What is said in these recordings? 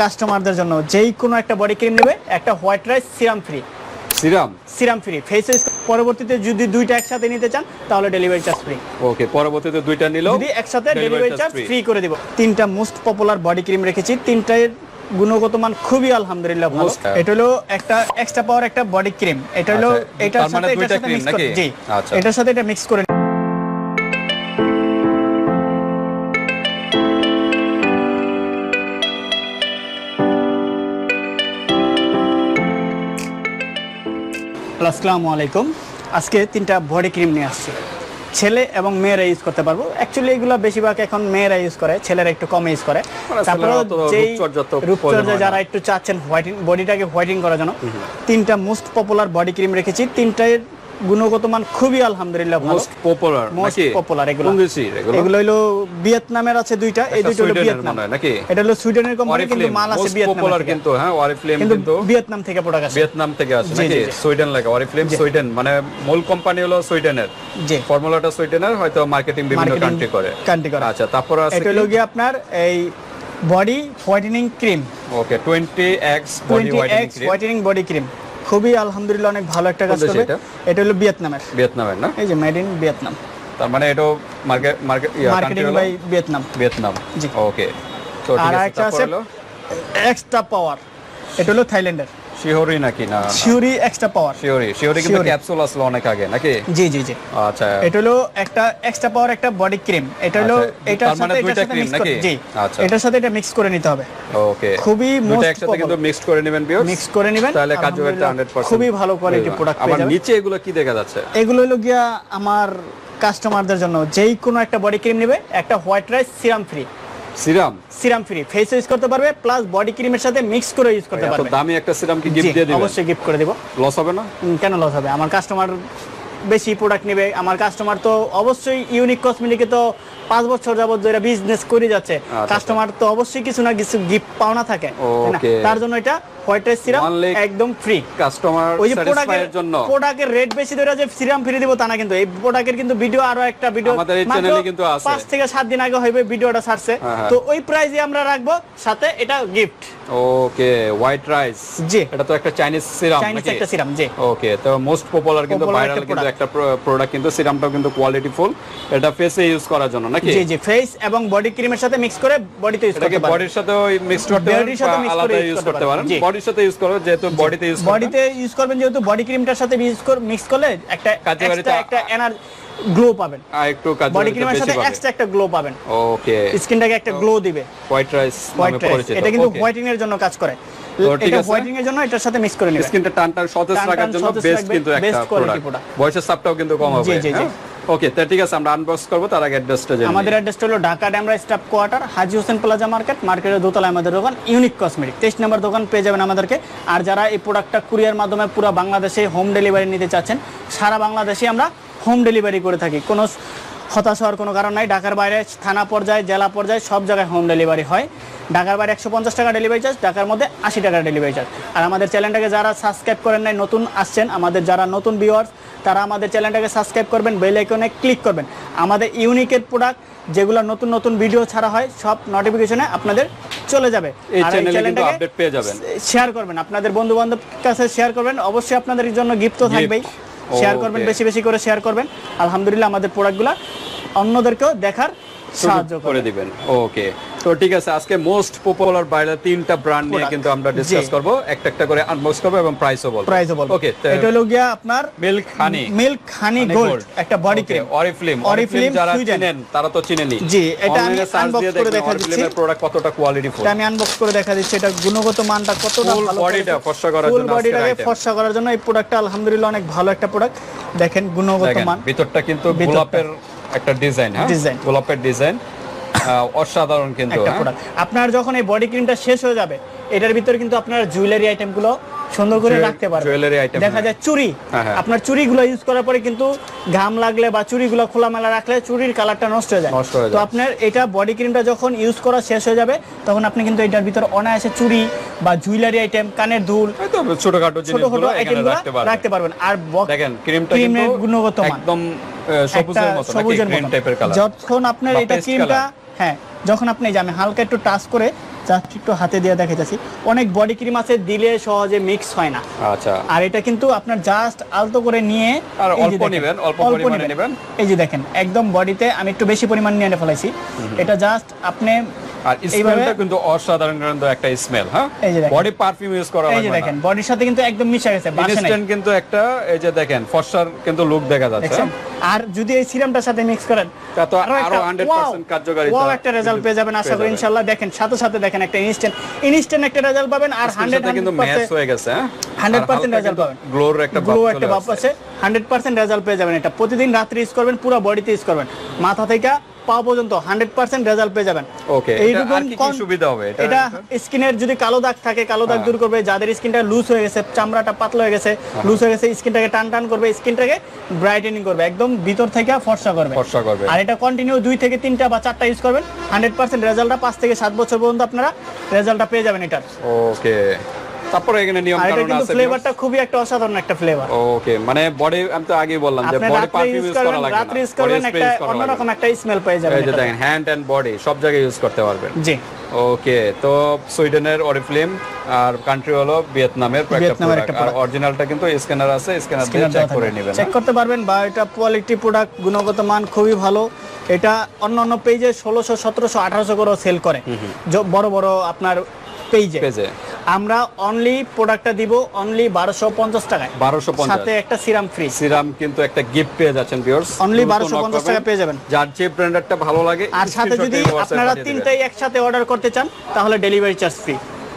কাস্টমারদের জন্য যেই কোনো একটা বডি ক্রিম নেবে একটা white rice serum free serum serum free face পরবর্তীতে যদি দুইটা একসাথে নিতে চান তাহলে ডেলিভারি চার্জ ফ্রি ওকে পরবর্তীতে দুইটা নিলেও যদি একসাথে ডেলিভারি চার্জ ফ্রি করে দিব। তিনটা মোস্ট পপুলার বডি ক্রিম রেখেছি। তিনটায় গুণগত মান খুবই আলহামদুলিল্লাহ ভালো। Uh, এটা হলো একটা এক্সট্রা পাওয়ার একটা বডি ক্রিম এটা হলো আচ্ছা, এটার মানে সাথে এটার সাথে মিক্স করে? জি। আচ্ছা। এটার সাথে এটা মিক্স করে আসসালামু আলাইকুম। আজকে তিনটা বডি ক্রিম নিয়ে আসছি। ছেলে এবং মেয়েরা ইউজ করতে পারব। অ্যাকচুয়ালি এগুলো বেশিরভাগ এখন মেয়েরা ইউজ করে ছেলেরা একটু কম ইউজ করে। তারপরে যেই রূপচর্যা যারা একটু চাচ্ছেন হোয়াইটিং বডিটাকে হোয়াইটিং করার জন্য তিনটা মোস্ট পপুলার বডি ক্রিম রেখেছি। তিনটার গুণগত মান খুবই আলহামদুলিল্লাহ ভালো। মোস্ট পপুলার মোস্ট পপুলার এগুলো। এগুলো। হলো ভিয়েতনামের আছে দুইটা এই দুইটা হলো ভিয়েতনাম। নাকি? এটা হলো সুইডেনের কোম্পানি কিন্তু মাল আছে ভিয়েতনাম পপুলার কিন্তু হ্যাঁ অরিফ্লেম কিন্তু ভিয়েতনাম থেকে প্রোডাক্ট আসে। ভিয়েতনাম থেকে আসে নাকি। সুইডেন লাগে অরিফ্লেম সুইডেন মানে মূল কোম্পানি হলো সুইডেনের। জি। ফর্মুলাটা সুইডেনের হয়তো মার্কেটিং বিভিন্ন কান্ট্রি করে। কান্ট্রি করে। আচ্ছা তারপর আছে এটা হলো গিয়ে আপনার এই body whitening cream okay 20 X body whitening cream খুবই আলহামদুলিল্লাহ অনেক ভালো একটা কাজ করবে। এটা? হলো ভিয়েতনামের। ভিয়েতনামের না? এই যে মেড ইন ভিয়েতনাম। তার মানে এটা মার্কেট মার্কেট মার্কেটিং হলো? By Vietnam. ভিয়েতনাম। জি। ওকে তো আর ঠিক আছে একটা তারপর আছে হলো? এক্সট্রা পাওয়ার এটা হলো থাইল্যান্ডের। শিহরি নাকি? না শিউরি এক্সট্রা পাওয়ার শিহরি শিহরি কিন্তু ক্যাপসুল আসলো অনেক আগে নাকি? জি জি জি। আচ্ছা। এটা হলো একটা এক্সট্রা পাওয়ার একটা বডি ক্রিম এটা হলো আচ্ছা, এটার মানে সাথে এটার দুইটা সাথে মিক্স নাকি? জি আচ্ছা। এটার সাথে এটা মিক্স করে নিতে হবে। ওকে। খুবই most একসাথে কিন্তু। মিক্সড করে নেবেন ভিউয়ার্স মিক্স করে নেবেন। তাহলে কার্যকারিতা আলহামদুলিল্লাহ। 100% খুবই ভালো কোয়ালিটি প্রোডাক্ট আমার পেয়ে যাবেন। নিচে এগুলো কি দেখা যাচ্ছে? এগুলো হলো গিয়া আমার কাস্টমারদের জন্য। যেই কোনো একটা বডি ক্রিম নেবে একটা white rice serum free serum? Serum free face use করতে পারবে প্লাস বডি ক্রিমের সাথে মিক্স করে ইউজ করতে পারবে। দামি একটা সিরাম কি গিফট দিয়ে দিবেন অবশ্যই গিফট করে দেব। লস হবে না? কেন লস হবে? আমার কাস্টমার বেশি প্রোডাক্ট নেবে। আমার কাস্টমার তো অবশ্যই ইউনিক কসমেটিকে তো পাঁচ বছর যাবত ধরে বিজনেস করে যাচ্ছে। আচ্ছা। কাস্টমার তো অবশ্যই কিছু না কিছু গিফট পাওনা থাকে. তার জন্য এটা হোয়াইট রাইস সিরাম একদম ফ্রি কাস্টমার ওই প্রোডাক্টের জন্য। প্রোডাক্টের রেট বেশি ধরে যে সিরাম ফ্রি দিব তা না কিন্তু। এই প্রোডাক্টের কিন্তু ভিডিও আরও একটা ভিডিও আমাদের এই চ্যানেলে কিন্তু আছে। পাঁচ থেকে সাত দিন আগে হইবে ভিডিওটা ছাড়ছে। হ্যাঁ, হ্যাঁ। তো ওই প্রাইজে আমরা রাখব সাথে এটা গিফট ওকে হোয়াইট রাইস জি। এটা তো একটা চাইনিজ সিরাম চাইনিজ একটা সিরাম জি। ওকে তো মোস্ট পপুলার কিন্তু ভাইরাল কিন্তু একটা প্রোডাক্ট কিন্তু সিরামটাও কিন্তু এটা ফেসে ইউজ করার জন্য নাকি? জি জি ফেস এবং বডি ক্রিমের সাথে মিক্স করে বডিতে ইউজ করতে পারবে বডির সাথে মিক্স করতে পারেন আলাদা ইউজ করতে পারেন। পারেন। বডির সাথে ইউজ করবেন যেহেতু বডিতে ইউজ বডিতে ইউজ করবেন যেহেতু বডি ক্রিমটার সাথে ইউজ কর মিক্স করলে একটা কার্যকারিতা- একটা এনার গ্লো পাবেন। আর একটু বডি ক্রিমের সাথে এক্সট্রা একটা গ্লো পাবেন। ওকে স্কিনটাকে একটা গ্লো দিবে। হোয়াইট রাইস হোয়াইট রাইস এটা কিন্তু. হোয়াইটিং এর জন্য কাজ করে। এটা হোয়াইটিং এর জন্য এটার সাথে মিক্স করে নেবেন। স্কিনটা টান টান সতেজ টান টান রাখার জন্য বেস্ট কিন্তু একটা প্রোডাক্ট বয়সের চাপটাও কিন্তু কম হবে জি, জি। ওকে তো ঠিক আছে আমরা আনবক্স করব তার আগে অ্যাড্রেসটা জানি আমাদের অ্যাড্রেসটা হলো Dhaka Demra staff quarter Haji Hossain plaza market মার্কেটের দোতলায় আমাদের দোকান ইউনিক কসমেটিক তেইশ নম্বর দোকান পেয়ে যাবেন আমাদেরকে। আর যারা এই প্রোডাক্টটা কুরিয়ার মাধ্যমে পুরো বাংলাদেশে হোম ডেলিভারি নিতে চাচ্ছেন সারা বাংলাদেশে আমরা হোম ডেলিভারি করে থাকি। কোনো হতাশ হওয়ার কোনো কারণ নাই। ঢাকার বাইরে থানা পর্যায়ে জেলা পর্যায়ে সব জায়গায় হোম ডেলিভারি হয়। ঢাকার বাইরে একশো পঞ্চাশ টাকা ডেলিভারি চার্জ ঢাকার মধ্যে আশি টাকা ডেলিভারি চার্জ আর আমাদের চ্যানেলটাকে যারা সাবস্ক্রাইব করেন নাই নতুন আসছেন আমাদের যারা নতুন ভিউয়ার্স তারা আমাদের চ্যানেলটাকে সাবস্ক্রাইব করবেন বেল আইকনে ক্লিক করবেন। আমাদের ইউনিকের প্রোডাক্ট যেগুলো নতুন নতুন ভিডিও ছাড়া হয় সব নোটিফিকেশনে আপনাদের চলে যাবে। এই আর চ্যানেলটাকে আপডেট পেয়ে যাবেন। শেয়ার করবেন আপনাদের বন্ধু বান্ধব কাছে শেয়ার করবেন। অবশ্যই আপনাদের জন্য গিফট তো থাকবেই। শেয়ার করবেন বেশি বেশি করে শেয়ার করবেন। আলহামদুলিল্লাহ আমাদের প্রোডাক্টগুলো অন্যদেরকেও দেখার সাহায্য করে। করে দিবেন। ওকে তো ঠিক আছে আজকে মোস্ট পপুলার বাইরে তিনটা ব্র্যান্ড নিয়ে কিন্তু আমরা ডিসকাস করব। একটা একটা করে আনবক্স করব এবং প্রাইসও বলব। প্রাইসও বলব। ওকে এটা হলো গিয়া আপনার milk honey milk honey gold একটা বডি ক্রিম অরিফ্লেম অরিফ্লেম যারা চিনেন তারা তো চিনেনি। জি, এটা আমি দিয়ে করে দেখা দিচ্ছি। এর প্রোডাক্ট কতটা কোয়ালিটিফুল এটা আমি আনবক্স করে দেখা দিচ্ছি। এটা গুণগত মানটা কতটা ভালো body টা ফর্সা করার জন্য আজকের বডিটাকে ফর্সা করার জন্য এই প্রোডাক্টটা আলহামদুলিল্লাহ অনেক ভালো একটা প্রোডাক্ট দেখেন গুণগত মান। ভিতরটা কিন্তু। গোলাপের একটা ডিজাইন হ্যাঁ। গোলাপের ডিজাইন অসাধারণ কিন্তু হ্যাঁ? আপনার যখন এই বডি ক্রিমটা শেষ হয়ে যাবে এটার ভিতরে কিন্তু আপনার জুয়েলারি আইটেমগুলো সুন্দর করে রাখতে পারবেন jewelry item, দেখা। যায় চুড়ি হ্যাঁ, হ্যাঁ। আপনার চুড়িগুলো ইউজ করার পরে কিন্তু ঘাম লাগলে বা চুড়িগুলো খোলামেলা রাখলে চুড়ির কালারটা নষ্ট হয়ে যায়। তো আপনার এটা বডি ক্রিমটা যখন ইউজ করা শেষ হয়ে যাবে তখন আপনি কিন্তু এটার ভিতরে অনায়াসে চুরি বা জুয়েলারি আইটেম কানের দুল ছোটখাটো ছোট ছোট জিনিসগুলো রাখতে পারবেন। আর দেখেন ক্রিমটা কিন্তু গুণগত মান। একদম সবুজের মতো সবুজের গ্রিন টাইপের কালার যখন আপনার এটা ক্রিমটা হ্যাঁ যখন আপনি যে আমি হালকা একটু টাচ করে জাস্ট একটু হাতে দিয়ে দেখাইতেছি। অনেক বডি ক্রিম আছে দিলে সহজে মিক্স হয় না। আচ্ছা। আর এটা কিন্তু আপনার জাস্ট আলতো করে নিয়ে আর অল্প নেবেন অল্প পরিমাণে নেবেন। এই যে দেখেন একদম বডিতে আমি একটু বেশি পরিমাণ নিয়ে ফেলাইছি। এটা জাস্ট আপনি আর স্মেলটা কিন্তু অসাধারণ কিন্তু একটা স্মেল হ্যাঁ। বডি পারফিউম ইউজ করা দেখেন বডির সাথে কিন্তু একদম মিশে গেছে ইনস্ট্যান্ট কিন্তু একটা এই যে দেখেন ফর্সার কিন্তু লুক দেখা যাচ্ছে। আর যদি এই সিরামটার সাথে মিক্স করেন তো আরও আরও 100% কার্যকারিতা wow একটা রেজাল্ট পেয়ে যাবেন আশা করি ইনশাআল্লাহ। দেখেন সাথে সাথে দেখেন একটা ইনস্ট্যান্ট ইনস্ট্যান্ট একটা রেজাল্ট পাবেন আর Skin সাথে কিন্তু ম্যাচ হয়ে গেছে হ্যাঁ? 100% result পাবেন। গ্লোর একটা গ্লো একটা ভাব আছে হান্ড্রেড পার্সেন্ট রেজাল্ট পেয়ে যাবেন এটা। প্রতিদিন রাত্রে ইউজ করবেন পুরো বডিতে ইউজ করবেন। মাথা থেকে পা পর্যন্ত হান্ড্রেড পার্সেন্ট রেজাল্ট পেয়ে যাবেন এইরকম সুবিধা হবে এটা? স্কিনের যদি কালো দাগ থাকে কালো দাগ হ্যাঁ। দূর করবে যাদের স্কিনটা লুজ হয়ে গেছে চামড়াটা পাতলা হয়ে গেছে লুজ হয়ে গেছে স্কিনটাকে টান টান করবে স্কিনটাকে ব্রাইটেনিং করবে একদম ভিতর থেকে ফর্সা করবে ফর্সা করবে। আর এটা কন্টিনিউ দুই থেকে তিনটা বা চারটা ইউজ করবেন হান্ড্রেড পার্সেন্ট রেজাল্টটা পাঁচ থেকে সাত বছর পর্যন্ত আপনারা রেজাল্টটা পেয়ে যাবেন এটার ওকে তারপরে এখানে নিয়ম কানুন আছে ফ্লেভারটা খুবই একটা অসাধারণ একটা ফ্লেভার ওকে মানে বডি আমি তো বললাম যে বডি পারফিউম ইউজ করা লাগবে রাত্রে ইউজ করবেন একটা অন্যরকম একটা স্মেল পেয়ে যাবেন এই যে দেখেন হ্যান্ড এন্ড বডি সব জায়গায় ইউজ করতে পারবেন। জি। ওকে তো সুইডেনের অরিফ্লেম আর কান্ট্রি হলো ভিয়েতনামের একটা আর অরিজিনালটা কিন্তু স্ক্যানার আছে স্ক্যানার দিয়ে চেক করে নেবেন। চেক করতে পারবেন বা এটা কোয়ালিটি প্রোডাক্ট গুণগত মান খুবই ভালো। এটা অন্য অন্য পেজে ষোলোশো সতেরোশো আঠারোশো করেও সেল করে। বড় বড় আপনার পেজে পেজে আমরা অনলি প্রোডাক্টটা দিব অনলি বারোশো পঞ্চাশ টাকায়। 1250 সাথে একটা সিরাম ফ্রি সিরাম কিন্তু একটা গিফট পেয়ে যাচ্ছেন ভিউয়ার্স Only 1250 টাকা পেয়ে যাবেন। যার যে ব্র্যান্ডেরটা ভালো লাগে আর সাথে যদি আপনারা তিনটাই একসাথে অর্ডার করতে চান তাহলে ডেলিভারি চার্জ ফ্রি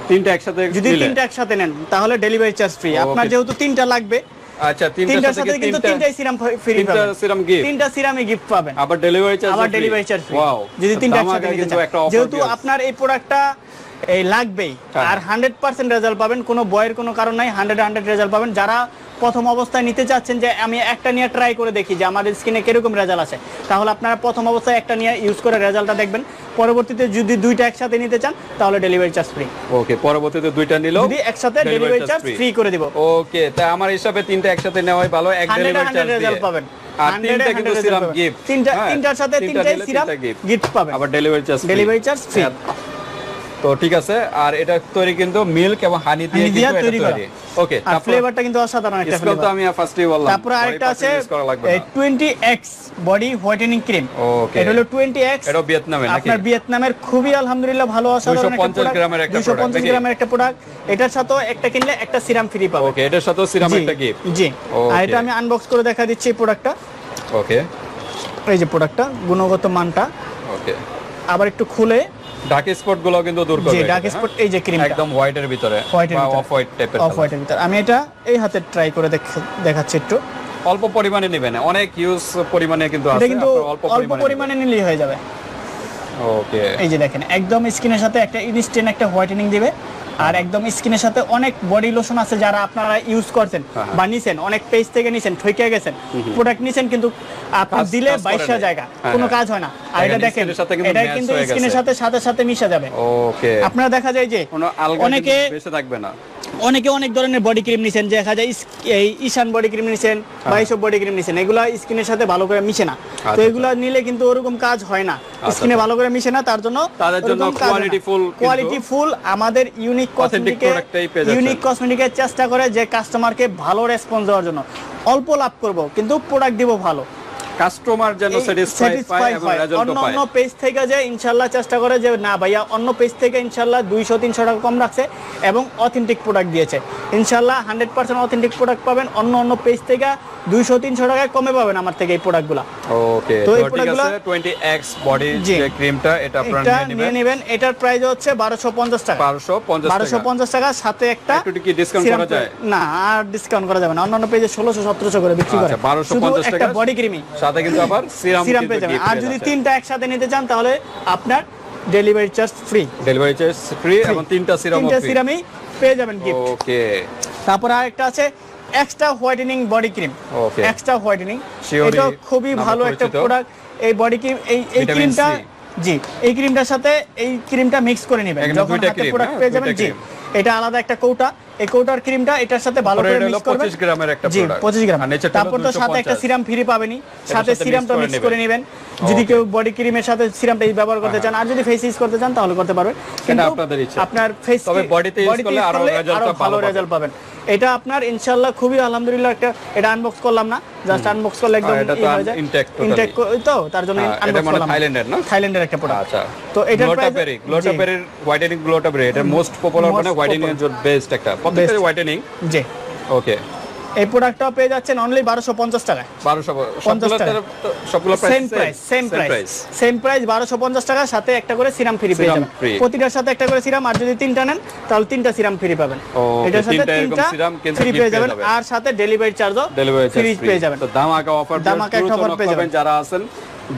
তিনটা একসাথে যদি? তিনটা একসাথে নেন তাহলে ডেলিভারি চার্জ ফ্রি আপনার যেহেতু তিনটা লাগবে আচ্ছা তিনটার সাথে কিন্তু তিনটাই সিরাম ফ্রি তিনটা সিরাম গিফট তিনটা সিরামই গিফট পাবেন। আবার ডেলিভারি চার্জ আবার ডেলিভারি চার্জ ফ্রি যদি তিনটা একসাথে নিতে চান। যেহেতু আপনার এই প্রোডাক্টটা এই লাগবেই। হ্যাঁ। আর হান্ড্রেড পার্সেন্ট রেজাল্ট পাবেন কোনো বয়ের কোনো কারণ নাই হান্ড্রেড হান্ড্রেড রেজাল্ট পাবেন। যারা প্রথম অবস্থায় নিতে চাচ্ছেন যে আমি একটা নিয়ে ট্রাই করে দেখি যে আমার স্কিনে কীরকম রেজাল্ট আছে তাহলে আপনারা প্রথম অবস্থায় একটা নিয়ে ইউজ করে রেজাল্টটা দেখবেন। পরবর্তীতে যদি দুইটা একসাথে নিতে চান তাহলে ডেলিভারি চার্জ ফ্রি ওকে পরবর্তীতে দুইটা নিলো যদি একসাথে ডেলিভারি চার্জ ফ্রি করে দিব। ওকে তা আমার হিসাবে তিনটা একসাথে নেওয়াই ভালো এক ডেলিভারি 100 চার্জ রেজাল্ট পাবেন। আর 100 তিনটা কিন্তু সিরাম গিফট তিনটা তিনটার সাথে তিনটাই সিরাম গিফট পাবেন। আবার delivery charge delivery charge free তো ঠিক আছে আর এটা তৈরি কিন্তু মিল্ক এবং হানি দিয়ে কিন্তু এটা তৈরি করা। ওকে আর ফ্লেভারটা কিন্তু অসাধারণ একটা স্কুল তো আমি ফার্স্টেই বললাম তারপরে আরেকটা আছে করা লাগবে না। Twenty X body whitening cream okay এটা হলো টোয়েন্টি এক্স এটা ভিয়েতনামে নাকি? আপনার ভিয়েতনামের খুবই আলহামদুলিল্লাহ ভালো অসাধারণ একটা 250 গ্রামের একটা পঞ্চাশ নাকি? গ্রামের একটা প্রোডাক্ট এটার সাথেও একটা কিনলে একটা সিরাম ফ্রি পাবে ওকে এটার সাথে সিরাম একটা গিফট জি। আর এটা আমি আনবক্স করে দেখা দিচ্ছি এই প্রোডাক্টটা ওকে এই যে প্রোডাক্টটা গুণগত মানটা। ওকে আবার একটু খুলে। ডার্ক স্পটগুলো কিন্তু দূর করবে ডার্ক হ্যাঁ? স্পট এই যে ক্রিমটা একদম হোয়াইটের ভিতরে হোয়াইটের বা অফ হোয়াইট টাইপের অফ হোয়াইটের ভিতরে। আমি এটা এই হাতে ট্রাই করে দেখাচ্ছি একটু। অল্প পরিমাণে নেবেন অনেক ইউজ পরিমাণে কিন্তু আছে কিন্তু অল্প অল্প পরিমাণে নিলেই হয়ে যাবে। ওকে এই যে দেখেন একদম স্কিনের সাথে একটা ইনস্ট্যান্ট একটা হোয়াইটেনিং দিবে। আর একদম স্কিনের সাথে অনেক বডি লোশন আছে যারা আপনারা ইউজ করছেন হ্যাঁ, হ্যাঁ। বা নিছেন অনেক পেজ থেকে নিছেন ঠইকে গেছেন প্রোডাক্ট নিছেন কিন্তু আপনি দিলে বাইশা জায়গা হ্যাঁ, কোনো। কাজ হয় না। আর এটা দেখেন, এটা কিন্তু স্কিনের সাথে সাথে সাথে মিশে যাবে। ওকে আপনারা দেখা যায় যে অনেকে বেঁচে থাকবে না। অনেকে অনেক ধরনের বডি ক্রিম নিছেন যে দেখা যায় এই ঈশান বডি ক্রিম নিছেন বা এইসব বডি ক্রিম নিছেন এগুলা স্কিনের সাথে ভালো করে মিশে না। তো আচ্ছা, এগুলা নিলে কিন্তু ওরকম কাজ হয় না। স্কিনে ভালো করে মিশে না তার জন্য তাদের জন্য full কিন্তু- কোয়ালিটি ফুল আমাদের ইউনিক কসমেটিকে। ইউনিক কসমেটিকের চেষ্টা করে যে কাস্টমারকে ভালো রেসপন্স দেওয়ার জন্য। অল্প লাভ করব কিন্তু প্রোডাক্ট দিব ভালো। কাস্টমার যেন স্যাটিসফাই স্যাটিসফাই এবং রেজাল্ট অন্য পায়। অন্য পেজ থেকে যে চেষ্টা করে যে না ভাইয়া অন্য পেজ থেকে টাকা কম রাখছে এবং অথেন্টিক প্রোডাক্ট দিয়েছে। অথেন্টিক প্রোডাক্ট পাবেন। অন্য অন্য পেজ থেকে টাকায় কমে পাবেন আমার থেকে এই প্রোডাক্টগুলো ওকে তো এই ঠিক product-গুলো- 20x বডি যে ক্রিমটা এটা আপনারা নিয়ে নেবেন। এটার প্রাইস হচ্ছে বারোশো পঞ্চাশ টাকা। 1250 বারোশো টাকা টাকা সাথে একটা একটু কি serum করা যায়? না আর ডিসকাউন্ট করা যাবে না। অন্যান্য পেজে ষোলোশো সতেরোশো করে বিক্রি করে। আচ্ছা 1250 টাকা বডি ক্রিমই সাথে কিন্তু আবার সিরাম সিরাম পেয়ে যাবেন। আর যদি তিনটা একসাথে নিতে চান তাহলে আপনার delivery charge free delivery charge free এবং তিনটা সিরাম তিনটা সিরামই পেয়ে যাবেন গিফট ওকে তারপর আরেকটা আছে extra whitening body cream Okay. Extra whitening এটা খুবই ভালো একটা প্রোডাক্ট এই বডি ক্রিম এই এই ক্রিমটা জি এই ক্রিমটার সাথে এই ক্রিমটা মিক্স করে নেবেন। যখন হাতে প্রোডাক্ট হ্যাঁ? পেয়ে যাবেন জি। এটা আলাদা একটা কৌটা। এই কোটার ক্রিমটা এটার সাথে ভালো করে মিক্স করবেন। 25 গ্রামের একটা জি 25 গ্রাম। তারপর তো সাথে একটা সিরাম ফ্রি পাবেনই। সাথে সিরামটা মিক্স করে নেবেন। যদি কেউ বডি ক্রিমের সাথে সিরামটা ব্যবহার করতে চান আর যদি ফেস ইউজ করতে চান তাহলে করতে পারবেন। কিন্তু আপনাদের ইচ্ছা। আপনার ফেস তবে বডিতে ইউজ করলে আরও ভালো রেজাল্ট পাবেন। এটা আপনার ইনশাল্লাহ খুবই আলহামদুলিল্লাহ একটা এটা আনবক্স করলাম না জাস্ট আনবক্স করলে একদম এটা তো হয়ে যায়। intact totally। ইনটেক তো তার জন্য হ্যাঁ, আনবক্স মানে করলাম। থাইল্যান্ডের না? থাইল্যান্ডের একটা প্রোডাক্ট আচ্ছা। তো এটা গ্লোটাপেরি গ্লোটাপেরির হোয়াইটেনিং গ্লোটাপেরি এটা মোস্ট পপুলার মানে হোয়াইটেনিং এর বেস্ট একটা। প্রত্যেকটা হোয়াইটেনিং জি। ওকে এই প্রোডাক্টটাও পেয়ে যাচ্ছেন অনলি বারোশো পঞ্চাশ টাকায়। 1200 পঞ্চাশ টাকা। সবগুলো same price same price same price বারোশো পঞ্চাশ টাকা সাথে একটা করে সিরাম ফ্রি পেয়ে যাবেন। প্রতিটার সাথে একটা করে সিরাম আর যদি তিনটা নেন তাহলে তিনটা সিরাম ফ্রি পাবেন। এটার সাথে তিনটা ফ্রি পেয়ে যাবেন। আর সাথে ডেলিভারি চার্জও ফ্রি পেয়ে যাবেন। তো ধামাকা অফার ধামাকা একটা offer পেয়ে যাবেন। যারা আছেন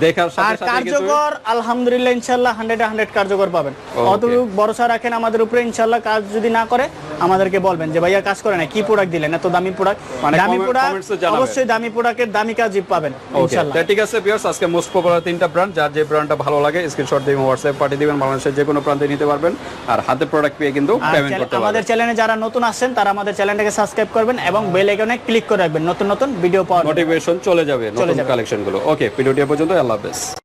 দেখার সাথে সাথে কার্যকর আলহামদুলিল্লাহ ইনশাল্লাহ হান্ড্রেড হান্ড্রেড কার্যকর পাবেন. অতটুকু ভরসা রাখেন আমাদের উপরে ইনশাল্লাহ কাজ যদি না করে আমাদেরকে বলবেন যে ভাইয়া কাজ করে না কি প্রোডাক্ট দিলেন? এত দামি প্রোডাক্ট মানে দামি প্রোডাক্ট। অবশ্যই দামি প্রোডাক্টের দামি কাজই পাবেন ওকে ইনশাল্লাহ। ঠিক আছে ভিউয়ার্স আজকে মোস্ট পপুলার তিনটা ব্র্যান্ড যার যে ব্র্যান্ডটা ভালো লাগে স্ক্রিনশট দিয়ে হোয়াটসঅ্যাপ পাঠিয়ে দিবেন বাংলাদেশের যে কোনো প্রান্তে নিতে পারবেন। আর হাতে প্রোডাক্ট পেয়ে কিন্তু পেমেন্ট করতে আমাদের চ্যানেলে যারা নতুন আসছেন তারা আমাদের চ্যানেলটাকে সাবস্ক্রাইব করবেন এবং বেল আইকনে ক্লিক করে রাখবেন। নতুন নতুন ভিডিও পাওয়ার জন্য। নোটিফিকেশন চলে যাবে নতুন। কালেকশনগুলো ওকে ভিডিওটি পর্যন্ত আল্লাহ হাফেজ।